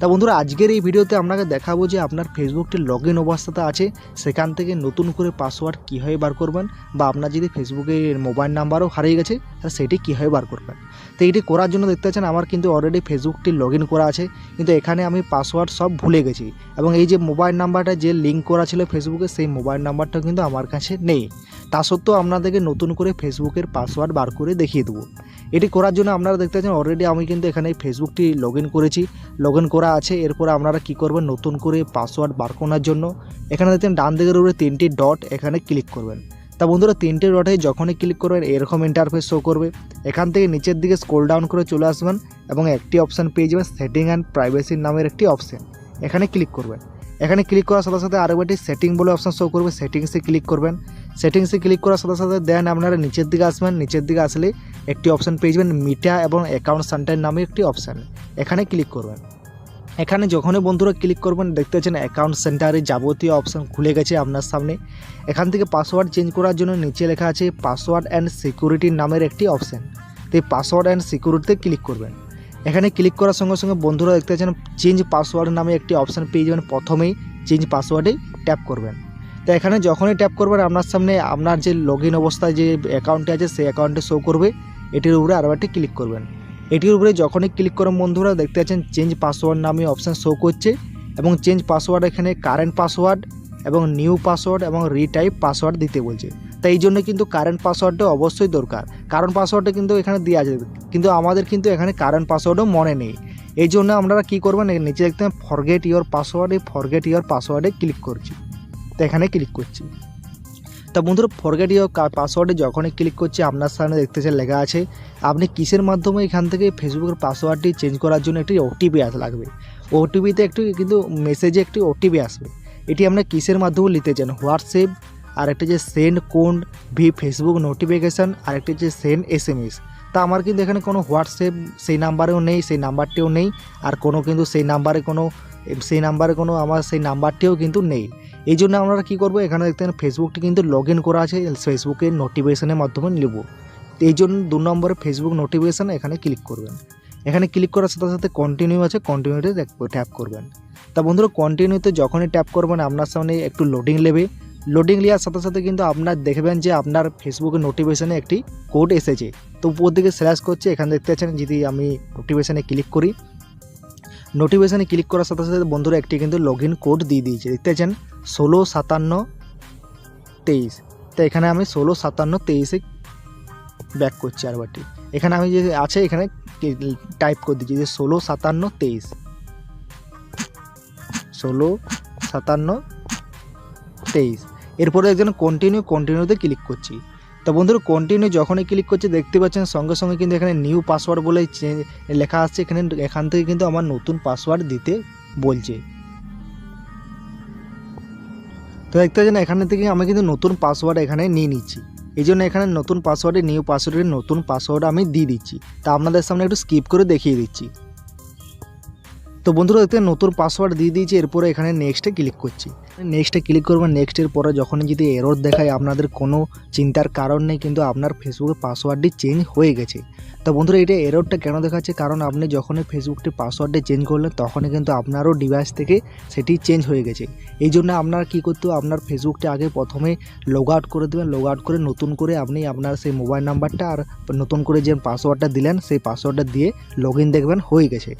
তা বন্ধুরা, আজকের এই ভিডিওতে আপনাকে দেখাবো যে আপনার ফেসবুকটি লগ ইন অবস্থাতে আছে, সেখান থেকে নতুন করে পাসওয়ার্ড কীভাবে বার করবেন বা আপনার যদি ফেসবুকে মোবাইল নাম্বারও হারিয়ে গেছে, তাহলে সেটি কীভাবে বার করবেন। তো এটি করার জন্য দেখতে পাচ্ছেন, আমার কিন্তু অলরেডি ফেসবুকটি লগ ইন করা আছে, কিন্তু এখানে আমি পাসওয়ার্ড সব ভুলে গেছি এবং এই যে মোবাইল নাম্বারটা যে লিঙ্ক করা ছিল ফেসবুকে সেই মোবাইল নাম্বারটা কিন্তু আমার কাছে নেই। তা সত্ত্বেও আপনাদেরকে নতুন করে ফেসবুকের পাসওয়ার্ড বার করে দেখিয়ে দেবো। এটি করার জন্য আপনারা দেখতে পাচ্ছেন অলরেডি আমি কিন্তু এখানে ফেসবুকটি লগ করেছি। লগ করা আছে, এরপর আপনারা কী করবেন, নতুন করে পাসওয়ার্ড বার করার জন্য এখানে দেখছেন, ডান দিকের উপরে তিনটি ডট এখানে ক্লিক করবেন। তা বন্ধুরা, তিনটে ডটে যখনই ক্লিক করবেন, এরকম ইন্টারফেস শো করবে। এখান থেকে নিচের দিকে স্ক্রোল ডাউন করে চলে আসবেন এবং একটি অপশান পেয়ে যাবেন সেটিং অ্যান্ড প্রাইভেসির নামের একটি অপশান এখানে ক্লিক করবেন। এখানে ক্লিক করার সাথে সাথে আরও একটি সেটিং বলে অপশান শো করবে সেটিংসে ক্লিক করবেন। সেটিংসে ক্লিক করার সাথে সাথে দেন আপনারা নিচের দিকে আসবেন, নিচের দিকে আসলে একটি অপশান পেয়ে যাবেন মিটা এবং অ্যাকাউন্ট সেন্টার নামে একটি অপশান এখানে ক্লিক করবেন। এখানে যখনই বন্ধুরা ক্লিক করবেন, দেখতে পাচ্ছেন অ্যাকাউন্ট সেন্টারে যাবতীয় অপশান খুলে গেছে আপনার সামনে। এখান থেকে পাসওয়ার্ড চেঞ্জ করার জন্য নিচে লেখা আছে পাসওয়ার্ড অ্যান্ড সিকিউরিটি নামের একটি অপশান তো এই পাসওয়ার্ড অ্যান্ড সিকিউরিটিতে ক্লিক করবেন। এখানে ক্লিক করার সঙ্গে সঙ্গে বন্ধুরা দেখতে পাচ্ছেন চেঞ্জ পাসওয়ার্ড নামে একটি অপশান পেয়ে যাবেন। প্রথমেই চেঞ্জ পাসওয়ার্ডে ট্যাপ করবেন। তো এখানে যখনই ট্যাপ করবেন, আপনার সামনে আপনার যে লগ ইন অবস্থায় যে অ্যাকাউন্টে আছে, সেই অ্যাকাউন্টে শো করবে। এটির উপরে আরও একটি ক্লিক করবেন। এটির উপরে যখনই ক্লিক করেন, বন্ধুরা, দেখতে পাচ্ছেন চেঞ্জ পাসওয়ার্ড নামে অপশান শো করছে এবং চেঞ্জ পাসওয়ার্ড এখানে কারেন্ট পাসওয়ার্ড এবং নিউ পাসওয়ার্ড এবং রিটাইপ পাসওয়ার্ড দিতে বলছে। তাই এই জন্য কিন্তু কারেন্ট পাসওয়ার্ডটা অবশ্যই দরকার। কারণ পাসওয়ার্ডটা কিন্তু এখানে দেওয়া আছে। কিন্তু আমাদের কিন্তু এখানে কারেন্ট পাসওয়ার্ডও মনে নেই। এই জন্য আপনারা কী করবেন নিচে দেখতে ফরগেট ইওর পাসওয়ার্ড এই ফরগেট ইওর পাসওয়ার্ডে ক্লিক করছি। তো এখানে ক্লিক করছি। তা বন্ধুরা ফরগেট ইওর পাসওয়ার্ডে যখনই ক্লিক করছি, আপনার সামনে দেখতেছেন লেখা আছে, আপনি কিসের মাধ্যমে এখান থেকে ফেসবুকের পাসওয়ার্ডটি চেঞ্জ করার জন্য একটি ওটিপি আস লাগবে। ওটিপিতে একটি কিন্তু মেসেজে একটি ওটিপি আসবে। এটি আমরা কিসের মাধ্যমে নিতে চান? হোয়াটসঅ্যাপ আর একটা যে send code via Facebook notification আর একটি যে সেন্ড এস এম এস তা আমার কিন্তু এখানে কোনো হোয়াটসঅ্যাপ সেই নাম্বারেও নেই, সেই নাম্বারটিও নেই, আর কোনো কিন্তু সেই নাম্বারে কোনো, সেই নাম্বারে কোনো আমার সেই নাম্বারটিও কিন্তু নেই। এই জন্য আমরা কী করব? এখানে দেখতে ফেসবুকটি কিন্তু লগ ইন করা আছে। ফেসবুকের নোটিফিকেশানের মাধ্যমে নেব। এই জন্য দু নম্বরে ফেসবুক নোটিফিকেশান এখানে ক্লিক করবেন। এখানে ক্লিক করার সাথে সাথে কন্টিনিউ আছে। কন্টিনিউতে ট্যাপ করবেন। তা বন্ধুরা কন্টিনিউতে যখনই ট্যাপ করবেন, আপনার সামনে একটু লোডিং নেবে। লোডিং নেওয়ার সাথে সাথে কিন্তু আপনার দেখবেন যে আপনার ফেসবুকের নোটিফিকেশানে একটি কোড এসেছে। তো উপর দিকে স্ল্যাশ করছে। এখানে দেখতে পাচ্ছেন যদি আমি নোটিফিকেশানে ক্লিক করি নোটিফিকেশানে ক্লিক করার সাথে সাথে বন্ধুরা একটি কিন্তু লগ কোড দিয়ে দিয়েছে। দেখতে পাচ্ছেন? ষোলো সাতান্ন তেইশ। তো এখানে আমি ষোলো সাতান্ন তেইশে ব্যাক করছি আরবারটি এখানে আমি যে আছে, এখানে টাইপ করে দিচ্ছি যে ষোলো সাতান্ন তেইশ। ষোলো সাতান্ন তেইশ। এরপরে একজন কন্টিনিউ কন্টিনিউতে ক্লিক করছি। তো বন্ধুরা কন্টিনিউ যখনই ক্লিক করছে, দেখতে পাচ্ছেন সঙ্গে সঙ্গে কিন্তু এখানে নিউ পাসওয়ার্ড বলে লেখা আসছে এখানে এখান থেকে কিন্তু আমার নতুন পাসওয়ার্ড দিতে বলছে। তো দেখতে পাচ্ছেন এখানে থেকে আমি কিন্তু নতুন পাসওয়ার্ড এখানে নিয়ে নিচ্ছি। এই জন্য এখানে নতুন পাসওয়ার্ডে নিউ পাসওয়ার্ডের নতুন পাসওয়ার্ড আমি দিয়ে দিচ্ছি। তা আপনাদের সামনে একটু স্কিপ করে দেখিয়ে দিচ্ছি। তো বন্ধুরা দেখতে নতুন পাসওয়ার্ড দিয়ে দিয়েছি, এরপরে এখানে নেক্সটে ক্লিক করছি। নেক্সটে ক্লিক করবেন নেক্সটের পরে যখনই যদি এরর দেখায়, আপনাদের কোনো চিন্তার কারণ নেই, কিন্তু আপনার ফেসবুকের পাসওয়ার্ডটি চেঞ্জ হয়ে গেছে। তো বন্ধুরা, এটা এররটা কেন দেখাচ্ছে? কারণ আপনি যখনই ফেসবুকটি পাসওয়ার্ডটি চেঞ্জ করলেন, তখনই কিন্তু আপনারও ডিভাইস থেকে সেটি চেঞ্জ হয়ে গেছে। এই জন্য আপনার কী করতে হবে? আপনার ফেসবুকটি আগে প্রথমে লগ আউট করে দেবেন। লগ আউট করে নতুন করে আপনি আপনার সেই মোবাইল নাম্বারটা আর নতুন করে যে পাসওয়ার্ডটা দিলেন, সেই পাসওয়ার্ডটা দিয়ে লগ দেখবেন, হয়ে গেছে।